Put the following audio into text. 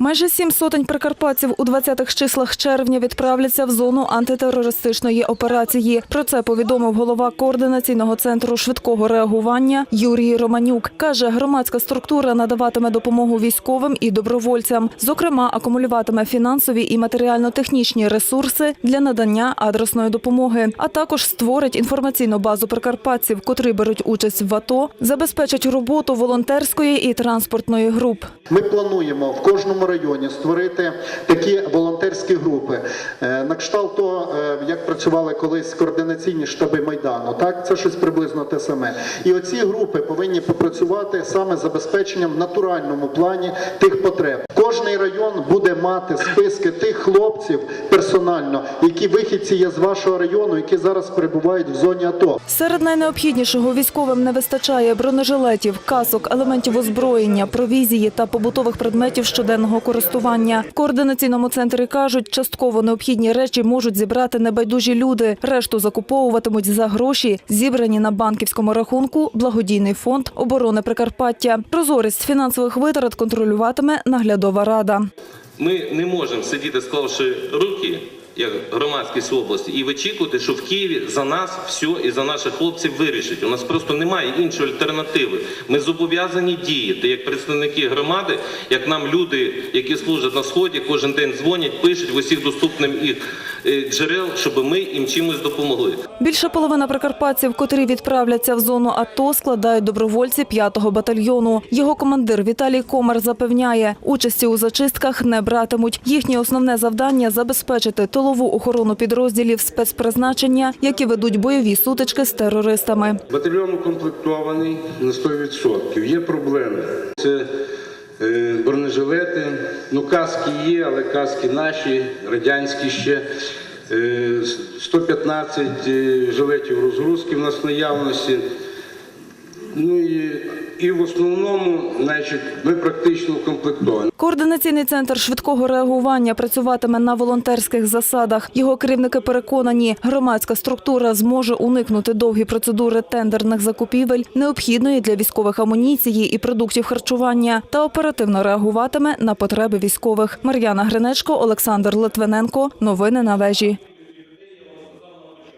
Майже сім сотень прикарпатців у 20-х числах червня відправляться в зону антитерористичної операції. Про це повідомив голова координаційного центру швидкого реагування Юрій Романюк. Каже, громадська структура надаватиме допомогу військовим і добровольцям. Зокрема, акумулюватиме фінансові і матеріально-технічні ресурси для надання адресної допомоги, а також створить інформаційну базу прикарпатців, котрі беруть участь в АТО, забезпечать роботу волонтерської і транспортної груп. Ми плануємо в кожному районі створити такі волонтерські групи. Е, На кшталт того, е, як працювали колись координаційні штаби Майдану. Так, це щось приблизно те саме. І оці групи повинні попрацювати саме забезпеченням в натуральному плані тих потреб. Кожний район буде мати списки тих хлопців персонально, які вихідці є з вашого району, які зараз перебувають в зоні АТО. Серед найнеобхіднішого військовим не вистачає бронежилетів, касок, елементів озброєння, провізії та побутових предметів щоденного користування. В координаційному центрі кажуть, частково необхідні речі можуть зібрати небайдужі люди. Решту закуповуватимуть за гроші, зібрані на банківському рахунку благодійний фонд оборони Прикарпаття. Прозорість фінансових витрат контролюватиме наглядова рада. Ми не можемо сидіти, склавши руки, як громадськість області, і вичікувати, що в Києві за нас все і за наших хлопців вирішить. У нас просто немає іншої альтернативи. Ми зобов'язані діяти як представники громади, як нам люди, які служать на сході, кожен день дзвонять, пишуть в усіх доступних їх е, джерел, щоб ми їм чимось допомогли. Більша половина прикарпатців, котрі відправляться в зону АТО, складають добровольці 5-го батальйону. Його командир Віталій Комар запевняє, участі у зачистках не братимуть. Їхнє основне завдання забезпечити тилову охорону підрозділів спецпризначення, які ведуть бойові сутички з терористами. Батальйон укомплектований на 100%. Є проблеми. Це е, бронежилети. Ну, каски є, але каски наші, радянські ще. Е, 115 е, жилетів розгрузки в нас наявності. Ну і, і в основному, значить, ми практично укомплектовані. Координаційний центр швидкого реагування працюватиме на волонтерських засадах. Його керівники переконані, громадська структура зможе уникнути довгі процедури тендерних закупівель, необхідної для військових амуніції і продуктів харчування, та оперативно реагуватиме на потреби військових. Мар'яна Гринечко, Олександр Литвиненко. Новини на вежі.